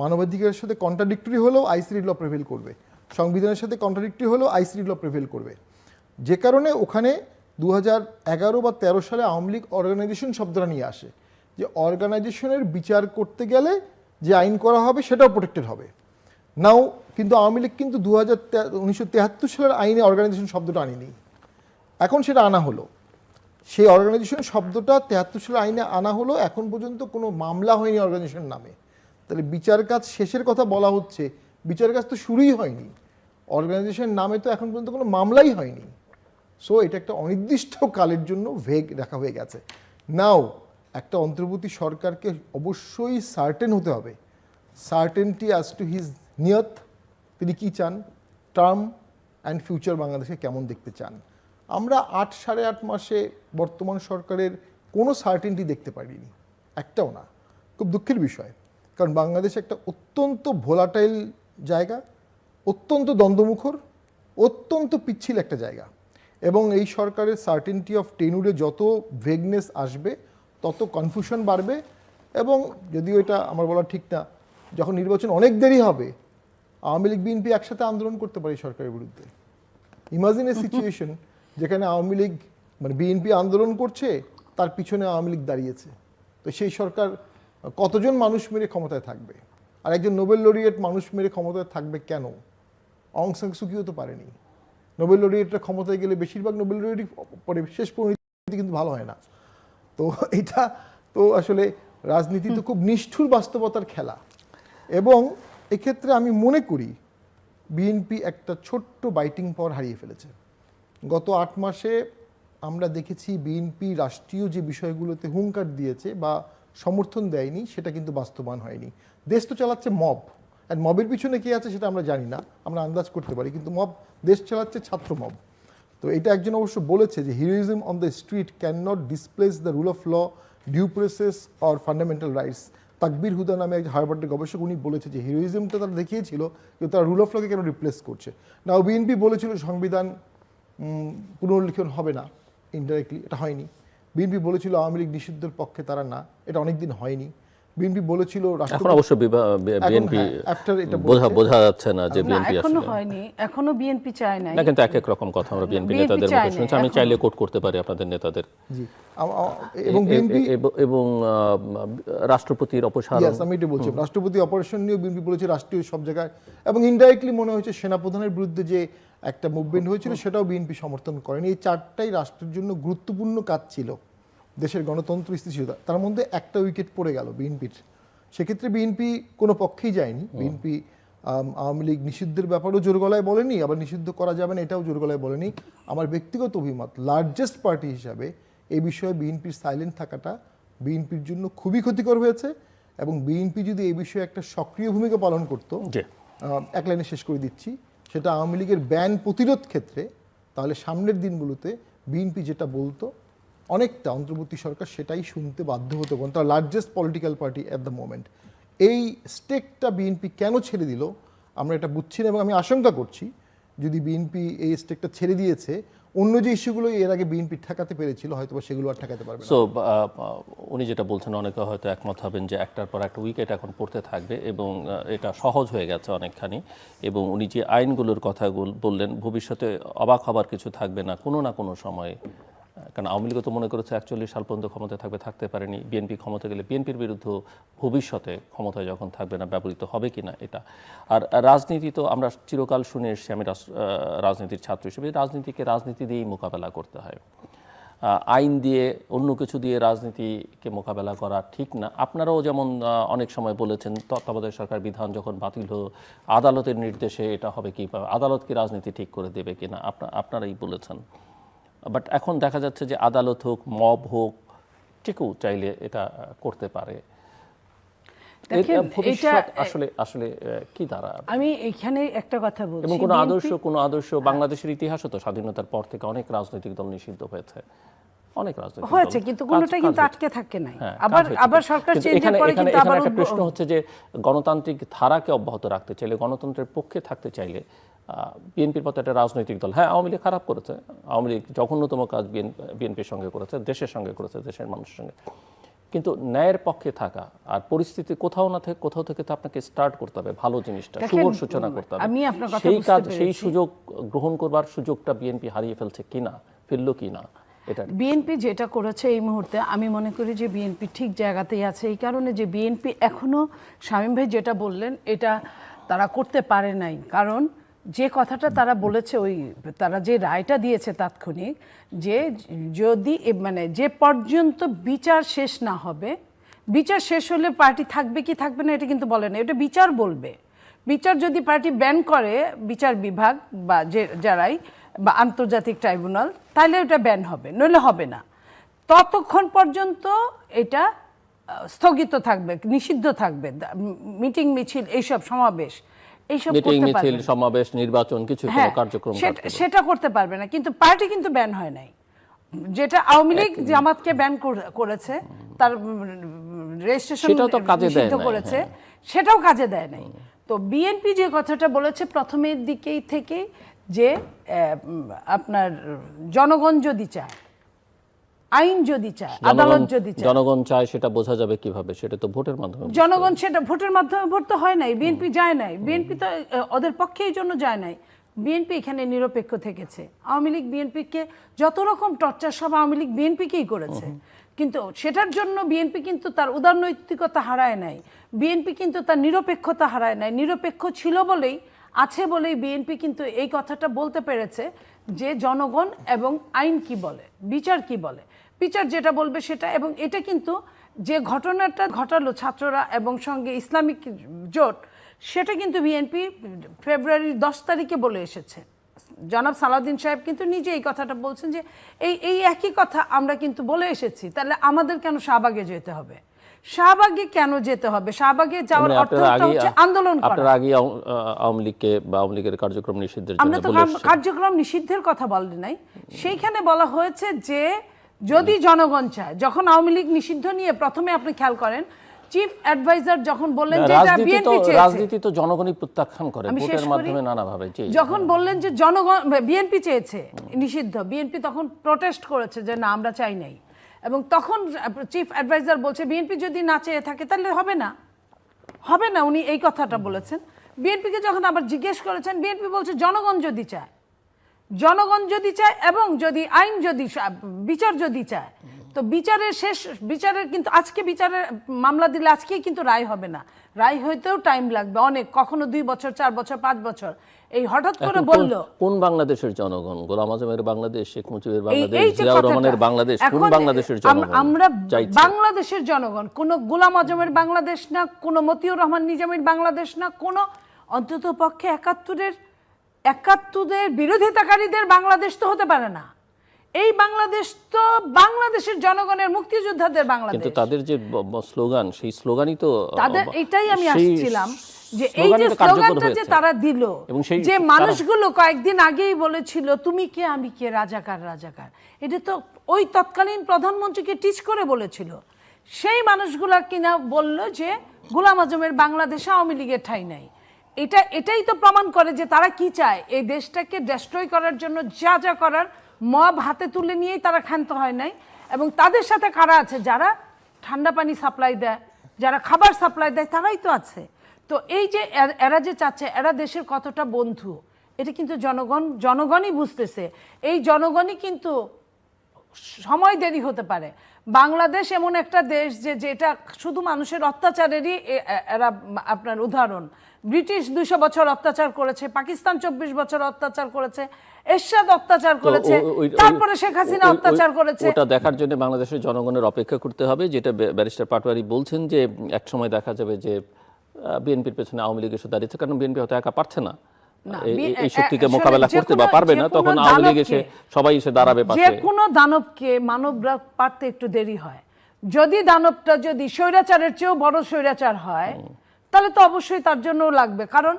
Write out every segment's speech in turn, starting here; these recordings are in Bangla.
মানবাধিকারের সাথে কন্ট্রাডিক্টরি হলেও আইসিডি ল প্রেভেল করবে। সংবিধানের সাথে কন্ট্রাডিক্টরি হলেও আইসিডি ল প্রেভেল করবে। যে কারণে ওখানে দু এগারো বা তেরো সালে আওয়ামী লীগ অর্গানাইজেশন শব্দটা নিয়ে আসে, যে অর্গানাইজেশনের বিচার করতে গেলে যে আইন করা হবে সেটাও প্রোটেক্টেড হবে। নাও কিন্তু আওয়ামী লীগ কিন্তু দু হাজার সালের আইনে অর্গানাইজেশন শব্দটা আনেনি। এখন সেটা আনা হলো। সেই অর্গানাইজেশন শব্দটা তেহাত্তর সালের আইনে আনা হলো, এখন পর্যন্ত কোনো মামলা হয়নি অর্গানাইজেশন নামে। তাহলে বিচার কাজ শেষের কথা বলা হচ্ছে। বিচার কাজ তো শুরুই হয়নি। অর্গানাইজেশন নামে তো এখন পর্যন্ত কোনো মামলাই হয়নি। সো এটা একটা অনির্দিষ্ট কালের জন্য ভেগ রাখা হয়ে গেছে। নাও একটা অন্তর্বর্তী সরকারকে অবশ্যই সার্টেন হতে হবে। সার্টেনটি অ্যাজ টু হিজ নিয়ত, তিনি কী চান? টার্ম অ্যান্ড ফিউচার বাংলাদেশে কেমন দেখতে চান? আমরা আট সাড়ে আট মাসে বর্তমান সরকারের কোনো সার্টেনটি দেখতে পারিনি। একটাও না। খুব দুঃখের বিষয়। কারণ বাংলাদেশ একটা অত্যন্ত ভোলাটাইল জায়গা, অত্যন্ত দ্বন্দ্বমুখর, অত্যন্ত পিচ্ছিল একটা জায়গা। এবং এই সরকারের সার্টেনটি অফ টেনুরে যত ভেগনেস আসবে, তত কনফিউশন বাড়বে এবং যদিও এটা আমার বলা ঠিক না, যখন নির্বাচন অনেক দেরি হবে, আওয়ামী লীগ বিএনপি একসাথে আন্দোলন করতে পারে সরকারের বিরুদ্ধে। ইমাজিন এ সিচুয়েশন যেখানে আওয়ামী লীগ মানে বিএনপি আন্দোলন করছে, তার পিছনে আওয়ামী লীগ দাঁড়িয়েছে। তো সেই সরকার কতজন মানুষ মেরে ক্ষমতায় থাকবে? আর একজন নোবেল লরিয়েট মানুষ মেরে ক্ষমতায় থাকবে কেন? অং সাং সুকিও তো পারেনি। নোবেল লরিয়েটরা ক্ষমতায় গেলে বেশিরভাগ নোবেল লরিয়েটই পরে শেষ পরিণতি কিন্তু ভালো হয় না। তো এটা তো আসলে রাজনীতি তো খুব নিষ্ঠুর বাস্তবতার খেলা। এবং এক্ষেত্রে আমি মনে করি বিএনপি একটা ছোট্ট বাইটিং পাওয়ার হারিয়ে ফেলেছে। গত আট মাসে আমরা দেখেছি বিএনপি রাষ্ট্রীয় যে বিষয়গুলোতে হুঙ্কার দিয়েছে বা সমর্থন দেয়নি, সেটা কিন্তু বাস্তবায়ন হয়নি। দেশ তো চালাচ্ছে মব অ্যান্ড মবের পিছনে কে আছে সেটা আমরা জানি না, আমরা আন্দাজ করতে পারি, কিন্তু মব দেশ চালাচ্ছে ছাত্র মব তো এটা একজন অবশ্য বলেছে যে heroism on the street can not displace the rule of law due process or fundamental rights Takbir Huda নামে এক হার্ভার্ডের গবেষক উনি বলেছে যে হিরোইজমটা তারা দেখিয়েছিল যে তারা রুল অফ লকে কেন রিপ্লেস করছে। না বিএনপি বলেছিল সংবিধান পুনর্লিখন হবে না ইনডাইরেক্টলি এটা হয়নি। বিএনপি বলেছিল আওয়ামী লীগ নিষিদ্ধের পক্ষে তারা না এটা অনেকদিন হয়নি। বিএনপি বলেছিল এখন অবশ্য বিএনপি হ্যাঁ, বোঝা বোঝা যাচ্ছে না যে বিএনপি এখনও হয়নি এখনও বিএনপি চায় না কিন্তু এক এক রকম কথা আমরা বিএনপি নেতাদের মুখে শুনছি। আমি চাইলে কোট করতে পারি আপনাদের নেতাদের। জি। এবং বিএনপি এবং আহ, রাষ্ট্রপতির অপসারণ। ইয়াস আমি এটা বলছি। রাষ্ট্রপতি অপারেশন নিয়েও বিএনপি বলেছে রাষ্ট্রীয় সব জায়গায়। এবং ইনডাইরেক্টলি মনে হয়েছে সেনাপ্রধানের বিরুদ্ধে যে একটা মুভমেন্ট হয়েছিল সেটাও বিএনপি সমর্থন করেনি। এই চারটাই রাষ্ট্রের জন্য গুরুত্বপূর্ণ কাজ ছিল। দেশের গণতন্ত্র স্থিতিশীলতা তার মধ্যে একটা উইকেট পড়ে গেল বিএনপির। সেক্ষেত্রে বিএনপি কোনো পক্ষেই যায়নি। বিএনপি আওয়ামী লীগ নিষিদ্ধের ব্যাপারেও জোর গলায় বলেনি আবার নিষিদ্ধ করা যাবে না এটাও জোর গলায় বলেনি। আমার ব্যক্তিগত অভিমত লার্জেস্ট পার্টি হিসাবে এই বিষয়ে বিএনপির সাইলেন্ট থাকাটা বিএনপির জন্য খুবই ক্ষতিকর হয়েছে এবং বিএনপি যদি এই বিষয়ে একটা সক্রিয় ভূমিকা পালন করতো এক লাইনে শেষ করে দিচ্ছি সেটা আওয়ামী লীগের ব্যান প্রতিরোধ ক্ষেত্রে তাহলে সামনের দিনগুলোতে বিএনপি যেটা বলতো অনেকটা অন্তর্বর্তী সরকার সেটাই শুনতে বাধ্য হতো কারণ তার largest political party at the moment এই স্টেকটা বিএনপি কেন ছেড়ে দিল? আমরা এটা বুঝছি না এবং আমি আশঙ্কা করছি, যদি বিএনপি এই স্টেকটা ছেড়ে দিয়েছে, অন্য যে ইস্যুগুলো এর আগে বিএনপি ঠেকাতে পেরেছিল হয়তো সেগুলো আর ঠেকাতে পারবে সো উনি যেটা বলছেন, অনেকে হয়তো একমত হবেন যে একটার পর একটা উইকেট এখন পড়তে থাকবে এবং এটা সহজ হয়ে গেছে অনেকখানি এবং উনি যে আইনগুলোর কথা বললেন, ভবিষ্যতে অবাক হবার কিছু থাকবে না, কোনো না কোনো সময়ে কারণ আওয়ামী লীগও তো মনে করেছে একচল্লিশ সাল পর্যন্ত ক্ষমতায় থাকবে, থাকতে পারেনি। বিএনপি ক্ষমতা গেলে বিএনপির বিরুদ্ধে ভবিষ্যতে ক্ষমতায় যখন থাকবে না, ব্যবহৃত হবে কিনা এটা। আর রাজনীতি তো আমরা চিরকাল শুনে এসেছি, আমি রাজনীতির ছাত্র হিসেবে। রাজনীতিকে রাজনীতি দিয়েই মোকাবেলা করতে হয়। আইন দিয়ে অন্য কিছু দিয়ে রাজনীতিকে মোকাবেলা করা ঠিক না। আপনারাও যেমন অনেক সময় বলেছেন, তত্ত্বাবধায়ক সরকার বিধান যখন বাতিল হলো, আদালতের নির্দেশে এটা হবে কি, আদালত কি রাজনীতি ঠিক করে দেবে কিনা? আপনারাই বলেছেন। বাট এখন দেখা যাচ্ছে যে আদালত হোক মব হোক কেউ চাইলে এটা করতে পারে। আসলে আসলে কি দ্বারা? আমি এখানে একটা কথা বলছি এবং কোনো আদর্শ কোনো আদর্শ বাংলাদেশের ইতিহাসও তো স্বাধীনতার পর থেকে অনেক রাজনৈতিক দল নিষিদ্ধ হয়েছে। অনেক রাজনৈতিক হয়েছে কিন্তু কোনোটা কিন্তু আটকে থাকে নাই। হ্যাঁ, আবার আবার সরকার চেঞ্জের পরে কিন্তু আবার প্রশ্ন হচ্ছে যে গণতান্ত্রিক ধারাকে অব্যাহত রাখতে চাইলে গণতন্ত্রের পক্ষে থাকতে চাইলে বিএনপির পথে একটা রাজনৈতিক দল। হ্যাঁ আওয়ামী লীগ খারাপ করেছে। আওয়ামী লীগ জঘন্যতম কাজ বিএনপির সঙ্গে করেছে দেশের সঙ্গে করেছে দেশের মানুষের সঙ্গে। কিন্তু ন্যায়ের পক্ষে থাকা আর পরিস্থিতি কোথাও না থেকে কোথাও থেকে তো আপনাকে স্টার্ট করতে হবে ভালো জিনিসটা শুভ সূচনা করতে হবে। সেই কাজ সেই সুযোগ গ্রহণ করবার সুযোগটা বিএনপি হারিয়ে ফেলছে কিনা ফেলল কিনা এটা বিএনপি যেটা করেছে এই মুহূর্তে আমি মনে করি যে বিএনপি ঠিক জায়গাতেই আছে। এই কারণে যে বিএনপি এখনও শামীম ভাই যেটা বললেন এটা তারা করতে পারে নাই। কারণ যে কথাটা তারা বলেছে, ওই তারা যে রায়টা দিয়েছে তাৎক্ষণিক, যে যদি মানে যে পর্যন্ত বিচার শেষ না হবে, বিচার শেষ হলে পার্টি থাকবে কি থাকবে না এটা কিন্তু বলে না, এটা বিচার বলবে। বিচার যদি পার্টি ব্যান করে, বিচার বিভাগ বা যে, যারাই, বা আন্তর্জাতিক ট্রাইব্যুনাল, তাহলে ওটা ব্যান হবে, নইলে হবে না। ততক্ষণ পর্যন্ত এটা স্থগিত থাকবে, নিষিদ্ধ থাকবে মিটিং, মিছিল, এইসব সমাবেশ। এইসব মিটিং করতে মিছিল। সমাবেশ নির্বাচন কিছু কোনো হ্যাঁ কার্যক্রম সেটা- করতে পারবে না কিন্তু পার্টি কিন্তু ব্যান হয় নাই যেটা আওয়ামী লীগ জামাতকে ব্যান করেছে তার রেজিস্ট্রেশন সেটাও তো কাজে দেয় করেছে হ্যাঁ। সেটাও কাজে দেয় নাই তো বিএনপি যে কথাটা বলেছে প্রথমের দিকেই থেকে যে আপনার জনগণ যদি চায় আইন যদি চায় আদালত যদি চায়। জনগণ চায় সেটা বোঝা যাবে কীভাবে? সেটা তো ভোটের মাধ্যমে জনগণ সেটা ভোটের মাধ্যমে ভোট তো হয় নাই বিএনপি যায় নাই। বিএনপি তো ওদের পক্ষে এই জন্য যায় নাই। বিএনপি এখানে নিরপেক্ষ থেকেছে। আওয়ামী লীগ বিএনপিকে যত রকম টর্চার সব আওয়ামী লীগ বিএনপিকেই করেছে। কিন্তু সেটার জন্য বিএনপি কিন্তু তার উদারনৈতিকতা হারায় নাই। বিএনপি কিন্তু তার নিরপেক্ষতা হারায় নাই। নিরপেক্ষ ছিল বলেই আছে বলেই বিএনপি কিন্তু এই কথাটা বলতে পেরেছে যে জনগণ এবং আইন কি বলে বিচার কি বলে। বিচার যেটা বলবে সেটা এবং এটা কিন্তু যে ঘটনাটা ঘটালো ছাত্ররা এবং সঙ্গে ইসলামিক জোট সেটা কিন্তু বিএনপি ফেব্রুয়ারির দশ তারিখে বলে এসেছে। জনাব সালাউদ্দিন সাহেব কিন্তু নিজে এই কথাটা বলছেন যে এই এই একই কথা আমরা কিন্তু বলে এসেছি তাহলে আমাদের কেন শাহবাগে যেতে হবে? শাহবাগে কেন যেতে হবে? শাহবাগে যাওয়ার মানে অর্থ হচ্ছে আন্দোলন করা। আপনারা আগে আওয়ামী লীগকে বা আওয়ামী লীগের কার্যক্রম নিষিদ্ধের জন্য আমরা তো। কার্যক্রম নিষিদ্ধের কথা বলি নাই। সেইখানে বলা হয়েছে যে যদি জনগণ চায় যখন আওয়ামী লীগ নিষিদ্ধ নিয়ে প্রথমে আপনি খেয়াল করেন চিফ অ্যাডভাইজার যখন বললেন যে এটা বিএনপি চেয়েছে। রাজনীতি তো জনগণই প্রত্যাখ্যান করে ভোটের মাধ্যমে নানাভাবে জি জি। যখন বললেন যে জনগণ বিএনপি চেয়েছে নিষিদ্ধ বিএনপি তখন প্রটেস্ট করেছে যে না আমরা চাই নাই। এবং তখন চিফ অ্যাডভাইজার বলছে বিএনপি যদি না চেয়ে থাকে তাহলে হবে না। হবে না উনি এই কথাটা বলেছেন। বিএনপিকে যখন আবার জিজ্ঞেস করেছেন বিএনপি বলছে জনগণ যদি চায় জনগণ যদি চায় এবং যদি আইন যদি বিচার যদি চায় তো বিচারের শেষ বিচারের কিন্তু আজকে বিচারের মামলা দিলে আজকেই কিন্তু রায় হবে না। রায় হইতেও টাইম লাগবে অনেক কখনো দুই বছর চার বছর পাঁচ বছর। এই হঠাৎ করে বলল কোন বাংলাদেশের জনগণ? গোলাম আজমের বাংলাদেশ শেখ মুজিবের বাংলাদেশ জিয়াউর রহমানের বাংলাদেশ কোন বাংলাদেশের জনগণ আমরা বাংলাদেশের জনগণ কোন গোলাম আজমের বাংলাদেশ না কোন মতিউর রহমান নিজামীর বাংলাদেশ না কোন অন্তত পক্ষে একাত্তরের একাত্তরের বিরোধিতাকারীদের বাংলাদেশ তো হতে পারে না। এই বাংলাদেশ তো বাংলাদেশের জনগণের মুক্তিযোদ্ধাদের বাংলাদেশ। কিন্তু তাদের যে স্লোগান সেই স্লোগানই তো তাদের এটাই আমি আসছিলাম যে এই যে স্লোগানটা যে তারা দিল যে মানুষগুলো কয়েকদিন আগেই বলেছিল তুমি কে আমি কে রাজাকার রাজাকার? এটা তো ওই তৎকালীন প্রধানমন্ত্রীকে টিচ করে বলেছিল। সেই মানুষগুলা কিনা বলল যে গোলাম আজমের বাংলাদেশে আওয়ামী লীগের ঠাই নাই। এটা, এটাই তো প্রমাণ করে যে তারা কি চায়। এই দেশটাকে ডেস্ট্রয় করার জন্য যা যা করার মব হাতে তুলে নিয়েই তারা ক্ষান্ত হয় নাই। এবং তাদের সাথে কারা আছে? যারা ঠান্ডা পানি সাপ্লাই দেয়, যারা খাবার সাপ্লাই দেয়, তারাই তো আছে। তো এই যে এরা যে চাচ্ছে, এরা দেশের কতটা বন্ধু, এটা কিন্তু জনগণ, জনগণই বুঝতেছে। এই জনগণই কিন্তু সময় দেরি হতে পারে। বাংলাদেশ এমন একটা দেশ যে যেটা শুধু মানুষের অত্যাচারেরই এরা আপনার উদাহরণ। ব্রিটিশ দুশো বছর অত্যাচার করেছে পাকিস্তান চব্বিশ বছর অত্যাচার করেছে এরশাদ অত্যাচার করেছে তারপরে শেখ হাসিনা অত্যাচার করেছে। ওটা দেখার জন্য বাংলাদেশের জনগণের অপেক্ষা করতে হবে যেটা ব্যারিস্টার পাটোয়ারি বলছেন যে এক সময় দেখা যাবে যে বিএনপির পেছনে আওয়ামী লীগ এসে দাঁড়িয়েছে কারণ বিএনপি হয়তো একা পারছে না, এই- শক্তিকে মোকাবেলা করতে বা পারবে না তখন আওয়ামী লীগ এসে সবাই এসে দাঁড়াবে যে কোনো দানবকে মানবরা পারতে একটু দেরি হয়। যদি দানবটা যদি স্বৈরাচারের চেয়েও বড় স্বৈরাচার হয় তাহলে তো অবশ্যই তার জন্য লাগবে। কারণ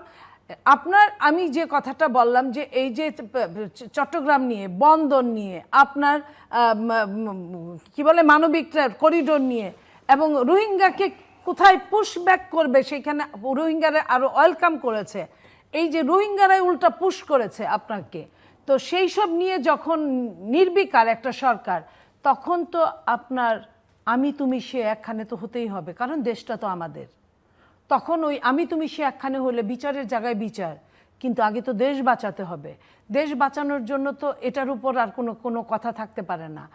আপনার আমি যে কথাটা বললাম যে এই যে চট্টগ্রাম নিয়ে বন্দর নিয়ে আপনার কি বলে মানবিক করিডোর নিয়ে এবং রোহিঙ্গাকে কোথায় পুশ ব্যাক করবে সেখানে রোহিঙ্গারা আরও ওয়েলকাম করেছে এই যে রোহিঙ্গারাই উল্টা পুশ করেছে আপনাকে, তো সেই সব নিয়ে যখন নির্বিকার একটা সরকার, তখন তো আপনার আমি তুমি সে একখানে তো হতেই হবে, কারণ দেশটা তো আমাদের। তখন ওই আমি তুমি সে একখানে হলে বিচারের জায়গায় বিচার, কিন্তু আগে তো দেশ বাঁচাতে হবে। দেশ বাঁচানোর জন্য তো এটার উপর আর কোনো কোনো কথা থাকতে পারে না।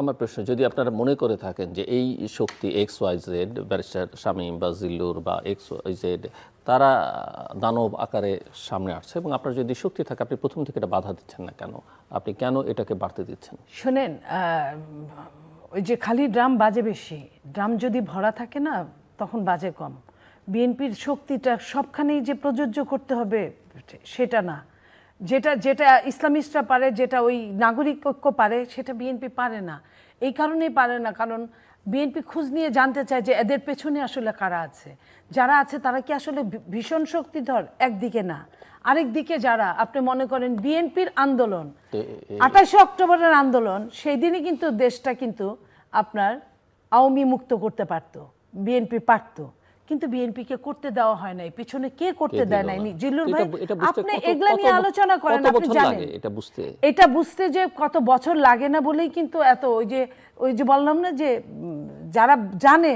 আমার প্রশ্ন, যদি আপনারা মনে করে থাকেন যে এই শক্তি X Y Z barrister Shamim বা জিল্লুর বা এক্স ওয়াই জেড তারা দানব আকারে সামনে আসছে এবং আপনার যদি শক্তি থাকে, আপনি প্রথম থেকে এটা বাধা দিচ্ছেন না কেন? আপনি কেন এটাকে বাড়তে দিচ্ছেন? শোনেন ওই যে খালি ড্রাম বাজে বেশি। ড্রাম যদি ভরা থাকে না, তখন বাজে কম। বিএনপির শক্তিটা সবখানেই যে প্রযোজ্য করতে হবে, সেটা না। যেটা যেটা ইসলামিস্টরা পারে, যেটা ওই নাগরিক ঐক্য পারে, সেটা বিএনপি পারে না। এই কারণেই পারে না। কারণ বিএনপি খোঁজ নিয়ে জানতে চায় যে এদের পেছনে আসলে কারা আছে। যারা আছে তারা কি আসলে ভীষণ শক্তিধর? একদিকে না। আরেক দিকে যারা আপনি মনে করেন বিএনপির আন্দোলন আঠাশে অক্টোবরের আন্দোলন সেই দিনই কিন্তু দেশটা কিন্তু আপনার আওয়ামী মুক্ত করতে পারতো বিএনপি পারতো। কিন্তু বিএনপিকে করতে দেওয়া হয় নাই। পিছনে কে করতে দেয় নাই? জিল্লুর ভাই আপনি এগুলা নিয়ে আলোচনা করেন আপনি জানেন। এটা বুঝতে? এটা বুঝতে যে কত বছর লাগে না বলেই কিন্তু এত ওই যে ওই যে বললাম না যে যারা জানে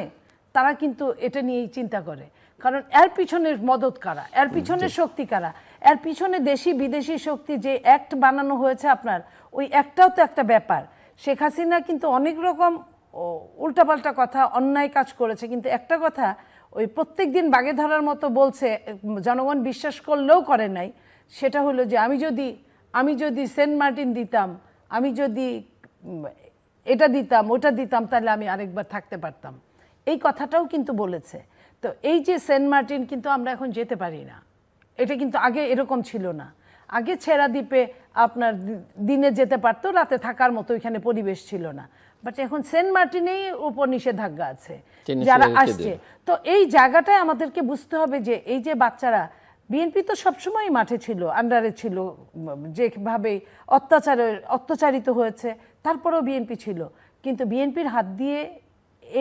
তারা কিন্তু এটা নিয়েই চিন্তা করে। কারণ এর পিছনের মদত কারা? এর পিছনের শক্তি কারা? এর পিছনে দেশি বিদেশি শক্তি যে অ্যাক্ট বানানো হয়েছে আপনার ওই একটাও তো একটা ব্যাপার। শেখ হাসিনা কিন্তু অনেক রকম উল্টাপাল্টা কথা অন্যায় কাজ করেছে। কিন্তু একটা কথা ওই প্রত্যেক দিন বাগে ধরার মতো বলছে জনগণ বিশ্বাস করলেও করে নাই। সেটা হলো যে আমি যদি আমি যদি সেন্ট মার্টিন দিতাম আমি যদি এটা দিতাম ওটা দিতাম তাহলে আমি আরেকবার থাকতে পারতাম। এই কথাটাও কিন্তু বলেছে। তো এই যে সেন্ট মার্টিন কিন্তু আমরা এখন যেতে পারি না। এটা কিন্তু আগে এরকম ছিল না। আগে ছেঁড়া দ্বীপে আপনার দিনে যেতে পারতো রাতে থাকার মতো এখানে পরিবেশ ছিল না। বাট এখন সেন্ট মার্টিনেই উপর নিষেধাজ্ঞা আছে যারা আসছে। তো এই জায়গাটায় আমাদেরকে বুঝতে হবে যে এই যে বাচ্চারা বিএনপি তো সবসময় মাঠে ছিল আন্ডারে ছিল যেভাবে অত্যাচারে অত্যাচারিত হয়েছে, তারপরেও বিএনপি ছিল। কিন্তু বিএনপির হাত দিয়ে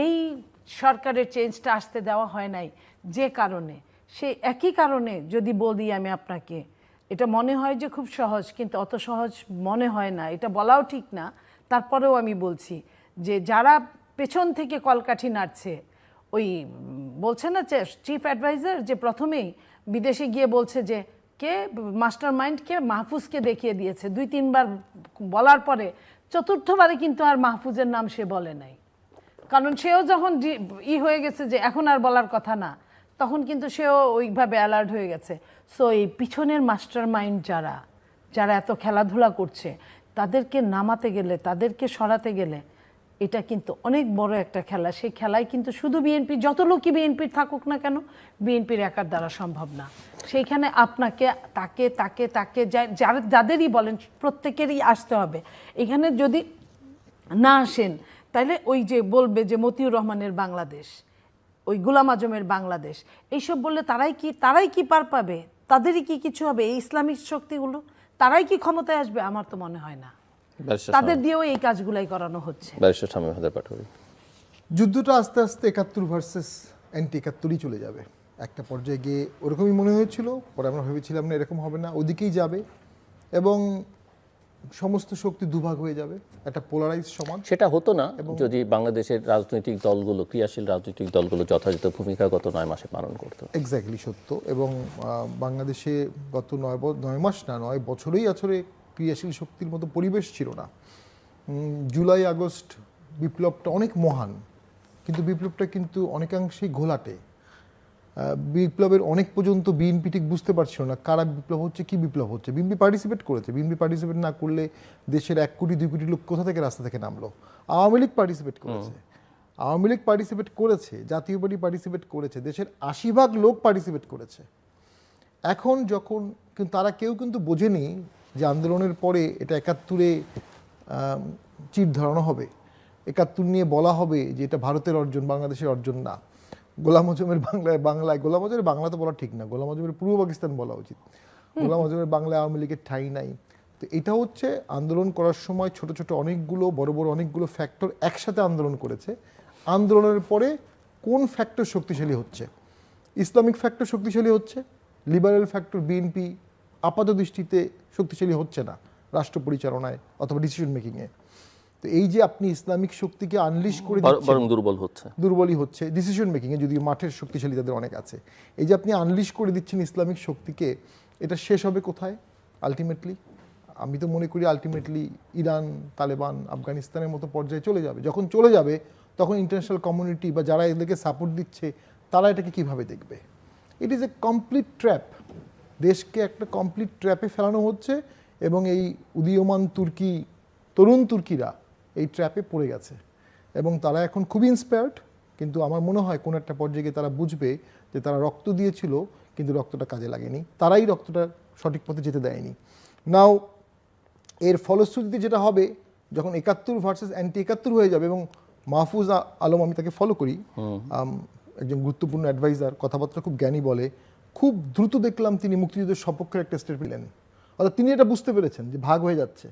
এই সরকারের চেঞ্জটা আসতে দেওয়া হয় নাই যে কারণে। সেই একই কারণে যদি বলি আমি আপনাকে, এটা মনে হয় যে খুব সহজ, কিন্তু অত সহজ মনে হয় না। এটা বলাও ঠিক না। তারপরেও আমি বলছি যে যারা পেছন থেকে কলকাঠি নাড়ছে, ওই বলছে না চিফ অ্যাডভাইজার যে প্রথমেই বিদেশে গিয়ে বলছে যে, কে? মাস্টার মাইন্ডকে মাহফুজকে দেখিয়ে দিয়েছে। দুই, তিনবার বলার পরে চতুর্থবারে কিন্তু আর মাহফুজের নাম সে বলে নাই। কারণ সেও যখন ই হয়ে গেছে যে, এখন আর বলার কথা না, তখন কিন্তু সেও ওইভাবে অ্যালার্ট হয়ে গেছে। সো এই পিছনের মাস্টার মাইন্ড যারা যারা এত খেলাধুলা করছে, তাদেরকে নামাতে গেলে, তাদেরকে সরাতে গেলে এটা কিন্তু অনেক বড় একটা খেলা। সেই খেলায় কিন্তু শুধু বিএনপি, যত লোকই বিএনপির থাকুক না কেন, বিএনপির একার দ্বারা সম্ভব না। সেইখানে আপনাকে, তাকে তাকে তাকে যার, যাদেরই বলেন, প্রত্যেকেরই আসতে হবে। এখানে যদি না আসেন, তাহলে ওই যে বলবে যে মতিউর রহমানের বাংলাদেশ, ওই গুলাম আজমের বাংলাদেশ, এইসব বললে তারাই কি তারাই কি পার পাবে? তাদেরই কি কিছু হবে? এই ইসলামিক শক্তিগুলো, তারাই কি ক্ষমতায় আসবে? আমার তো মনে হয় না। তাদের দিয়েও এই কাজগুলাই করানো হচ্ছে। ব্যারিস্টার যুদ্ধটা আস্তে আস্তে একাত্তর ভার্সেস অ্যান্টি একাত্তরই চলে যাবে। একটা পর্যায়ে গিয়ে ওরকমই মনে হয়েছিল পরে আমরা ভেবেছিলাম না এরকম হবে না ওদিকেই যাবে এবং সমস্ত শক্তি দুভাগ হয়ে যাবে একটা পোলারাইজ সমাজ। সেটা হতো না যদি বাংলাদেশের রাজনৈতিক দলগুলো ক্রিয়াশীল রাজনৈতিক দলগুলো যথাযথ ভূমিকা গত নয় মাসে পালন করতো। এক্স্যাক্টলি সত্য এবং বাংলাদেশে গত নয় ব- নয় মাস না নয় বছরেই আসলে ক্রিয়াশীল শক্তির মতো পরিবেশ ছিল না। জুলাই আগস্ট বিপ্লবটা অনেক মহান কিন্তু বিপ্লবটা কিন্তু অনেকাংশেই ঘোলাটে। বিপ্লবের অনেক পর্যন্ত বিএনপি ঠিক বুঝতে পারছিল না কারা বিপ্লব হচ্ছে কি বিপ্লব হচ্ছে। বিএনপি পার্টিসিপেট করেছে। বিএনপি পার্টিসিপেট না করলে দেশের এক কোটি দুই কোটি লোক কোথা থেকে রাস্তা থেকে নামলো? আওয়ামী লীগ পার্টিসিপেট করেছে। আওয়ামী লীগ পার্টিসিপেট করেছে জাতীয় পার্টি পার্টিসিপেট করেছে দেশের আশি ভাগ লোক পার্টিসিপেট করেছে। এখন যখন কিন্তু তারা কেউ কিন্তু বোঝেনি যে আন্দোলনের পরে এটা একাত্তরে চির ধরানো হবে। একাত্তর নিয়ে বলা হবে যে এটা ভারতের অর্জন বাংলাদেশের অর্জন না। গোলাম আজমের বাংলায় বাংলায় গোলাম আজমের বাংলা তো বলা ঠিক না। গোলাম আজমের পূর্ব পাকিস্তান বলা উচিত। গোলাম আজমের বাংলায় আওয়ামী লীগের ঠাঁই নাই। তো এটা হচ্ছে আন্দোলন করার সময় ছোট ছোট অনেকগুলো বড় বড় অনেকগুলো ফ্যাক্টর একসাথে আন্দোলন করেছে। আন্দোলনের পরে কোন ফ্যাক্টর শক্তিশালী হচ্ছে? ইসলামিক ফ্যাক্টর শক্তিশালী হচ্ছে? লিবারেল ফ্যাক্টর বিএনপি আপাত দৃষ্টিতে শক্তিশালী হচ্ছে না রাষ্ট্র পরিচালনায় অথবা ডিসিশন মেকিংয়ে তো এই যে আপনি ইসলামিক শক্তিকে আনলিশ করে বরং দুর্বল হচ্ছে। দুর্বলই হচ্ছে। ডিসিশন মেকিংয়ে যদিও মাঠের শক্তিশালী তাদের অনেক আছে। এই যে আপনি আনলিশ করে দিচ্ছেন ইসলামিক শক্তিকে এটা শেষ হবে কোথায়? আলটিমেটলি আমি তো মনে করি আলটিমেটলি ইরান তালেবান আফগানিস্তানের মতো পর্যায়ে চলে যাবে। যখন চলে যাবে তখন ইন্টারন্যাশনাল কমিউনিটি বা যারা এদেরকে সাপোর্ট দিচ্ছে তারা এটাকে কীভাবে দেখবে? It is a complete trap দেশকে একটা কমপ্লিট ট্র্যাপে ফেলানো হচ্ছে এবং এই উদীয়মান তুর্কি তরুণ তুর্কিরা এই ট্র্যাপে পড়ে গেছে। এবং তারা এখন খুবই ইন্সপায়ার্ড কিন্তু আমার মনে হয় কোনো একটা পর্যায়ে গিয়ে তারা বুঝবে যে তারা রক্ত দিয়েছিল কিন্তু রক্তটা কাজে লাগেনি। তারাই রক্তটা সঠিক পথে যেতে দেয়নি। নাও এর ফলশ্রুতিতে যেটা হবে যখন একাত্তর ভার্সেস অ্যান্টি একাত্তর হয়ে যাবে এবং মাহফুজ আলম আমি তাকে ফলো করি একজন গুরুত্বপূর্ণ অ্যাডভাইজার কথাবার্তা খুব জ্ঞানী বলে খুব দ্রুত দেখলাম তিনি মুক্তিযুদ্ধের সপক্ষের একটা স্টেটমেন্ট নিলেন। অর্থাৎ তিনি এটা বুঝতে পেরেছেন যে ভাগ হয়ে যাচ্ছে।